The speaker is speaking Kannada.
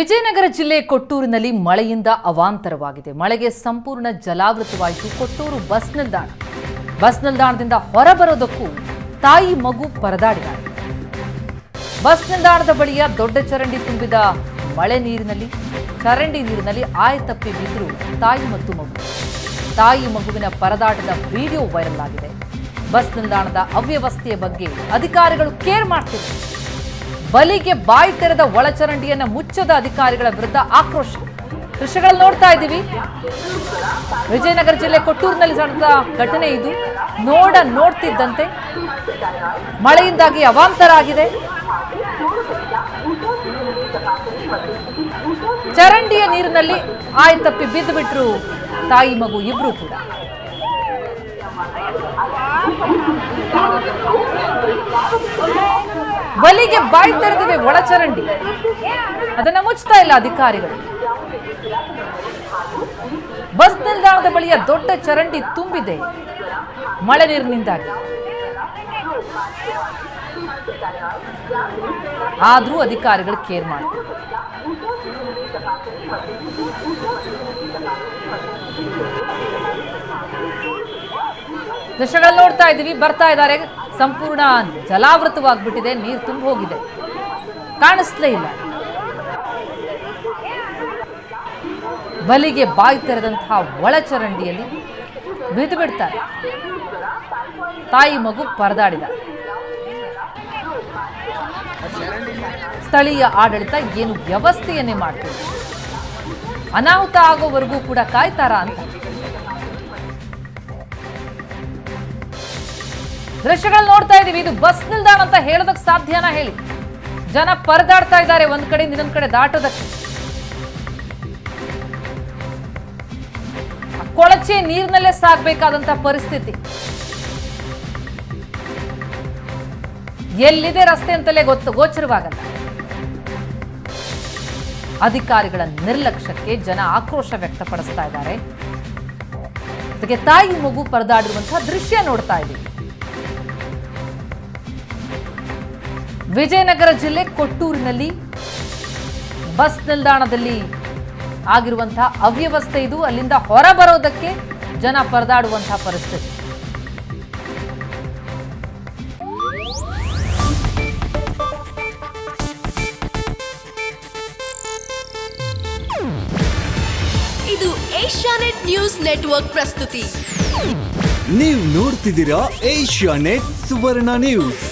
ವಿಜಯನಗರ ಜಿಲ್ಲೆ ಕೊಟ್ಟೂರಿನಲ್ಲಿ ಮಳೆಯಿಂದ ಅವಾಂತರವಾಗಿದೆ. ಮಳೆಗೆ ಸಂಪೂರ್ಣ ಜಲಾವೃತವಾಯಿತು. ಕೊಟ್ಟೂರು ಬಸ್ ನಿಲ್ದಾಣ. ಬಸ್ ನಿಲ್ದಾಣದಿಂದ ಹೊರಬರೋದಕ್ಕೂ ತಾಯಿ ಮಗು ಪರದಾಡಿದ್ದಾರೆ. ಬಸ್ ನಿಲ್ದಾಣದ ಬಳಿಯ ದೊಡ್ಡ ಚರಂಡಿ ತುಂಬಿದ ಮಳೆ ನೀರಿನಲ್ಲಿ, ಚರಂಡಿ ನೀರಿನಲ್ಲಿ ಆಯತಪ್ಪಿ ಬಿದ್ದರು ತಾಯಿ ಮತ್ತು ಮಗು. ತಾಯಿ ಮಗುವಿನ ಪರದಾಟದ ವಿಡಿಯೋ ವೈರಲ್ ಆಗಿದೆ. ಬಸ್ ನಿಲ್ದಾಣದ ಅವ್ಯವಸ್ಥೆಯ ಬಗ್ಗೆ ಅಧಿಕಾರಿಗಳು ಕೇರ್ ಮಾಡ್ತಿಲ್ಲ ಬಲಿಗೆ ಬಾಯಿ ತೆರೆದ ಒಳಚರಂಡಿಯನ್ನು ಮುಚ್ಚದ ಅಧಿಕಾರಿಗಳ ವಿರುದ್ಧ ಆಕ್ರೋಶ. ದೃಶ್ಯಗಳಲ್ಲಿ ನೋಡ್ತಾ ಇದ್ದೀವಿ. ವಿಜಯನಗರ ಜಿಲ್ಲೆ ಕೊಟ್ಟೂರಿನಲ್ಲಿ ನಡೆದ ಘಟನೆ ಇದು. ನೋಡ ನೋಡ್ತಿದ್ದಂತೆ. ಮಳೆಯಿಂದಾಗಿ ಅವಾಂತರ ಆಗಿದೆ. ಚರಂಡಿಯ ನೀರಿನಲ್ಲಿ ಆಯ್ತಪ್ಪಿ ಬಿದ್ದು ಬಿಟ್ರು ತಾಯಿ ಮಗು ಇಬ್ರು ಕೂಡ. ಬಲಿಗೆ ಬಾಯಿ ತೆರೆದಿವೆ ಒಳಚರಂಡಿ. ಅದನ್ನ ಮುಚ್ತಾ ಇಲ್ಲ ಅಧಿಕಾರಿಗಳು. ಬಸ್ ನಿಲ್ದಾಣದ ಬಳಿಯ ದೊಡ್ಡ ಚರಂಡಿ ತುಂಬಿದೆ. ಮಳೆ ನೀರಿನಿಂದಾಗಿ. ಆದರೂ ಅಧಿಕಾರಿಗಳು ಕೇರ್ ಮಾಡ್ತಾರೆ. ದೃಶ್ಯಗಳಲ್ಲಿ ನೋಡ್ತಾ ಇದ್ದೀವಿ, ಬರ್ತಾ ಇದ್ದಾರೆ. ಸಂಪೂರ್ಣ ಜಲಾವೃತವಾಗ್ಬಿಟ್ಟಿದೆ, ನೀರು ತುಂಬ ಹೋಗಿದೆ. ಕಾಣಿಸ್ಲೇ ಇಲ್ಲ. ಬಲಿಗೆ ಬಾಯಿ ತೆರೆದಂತಹ ಒಳಚರಂಡಿಯಲ್ಲಿ ಬಿದ್ದು ಬಿಡ್ತಾರೆ. ತಾಯಿ ಮಗು ಪರದಾಡಿದ. ಸ್ಥಳೀಯ ಆಡಳಿತ ಏನು ವ್ಯವಸ್ಥೆಯನ್ನೇ ಮಾಡ್ತಿದೆ ಅನಾಹುತ ಆಗೋವರೆಗೂ ಕೂಡ ಕಾಯ್ತಾರ ಅಂತ. ದೃಶ್ಯಗಳು ನೋಡ್ತಾ ಇದೀವಿ. ಇದು ಬಸ್ ನಿಲ್ದಾಣ ಅಂತ ಹೇಳೋದಕ್ಕೆ ಸಾಧ್ಯನಾ ಹೇಳಿ? ಜನ ಪರದಾಡ್ತಾ ಇದ್ದಾರೆ. ಒಂದ್ ಕಡೆ ಇನ್ನೊಂದ್ ಕಡೆ ದಾಟೋದಕ್ಕೆ. ಕೊಳಚೆ ನೀರಿನಲ್ಲೇ ಸಾಗ್ಬೇಕಾದಂತ ಪರಿಸ್ಥಿತಿ. ಎಲ್ಲಿದೆ ರಸ್ತೆ ಅಂತಲೇ ಗೊತ್ತು. ಗೋಚರವಾಗಲ್ಲ. ಅಧಿಕಾರಿಗಳ ನಿರ್ಲಕ್ಷ್ಯಕ್ಕೆ ಜನ ಆಕ್ರೋಶ ವ್ಯಕ್ತಪಡಿಸ್ತಾ ಇದ್ದಾರೆ. ಜೊತೆಗೆ ತಾಯಿ ಮಗು ಪರದಾಡಿರುವಂತಹ ದೃಶ್ಯ ನೋಡ್ತಾ ಇದ್ದೀವಿ ವಿಜಯನಗರ ಜಿಲ್ಲೆ ಕೊಟ್ಟೂರಿನಲ್ಲಿ ಬಸ್ ನಿಲ್ದಾಣದಲ್ಲಿ ಆಗಿರುವಂತಹ ಅವ್ಯವಸ್ಥೆ ಇದು. ಅಲ್ಲಿಂದ ಹೊರ ಬರೋದಕ್ಕೆ ಜನ ಪರದಾಡುವಂತಹ ಪರಿಸ್ಥಿತಿ. ಇದು ಏಷ್ಯಾನೆಟ್ ನ್ಯೂಸ್ ನೆಟ್ವರ್ಕ್ ಪ್ರಸ್ತುತಿ. ನೀವು ನೋಡ್ತಿದ್ದೀರಾ ಏಷ್ಯಾ ನೆಟ್ ಸುವರ್ಣ ನ್ಯೂಸ್.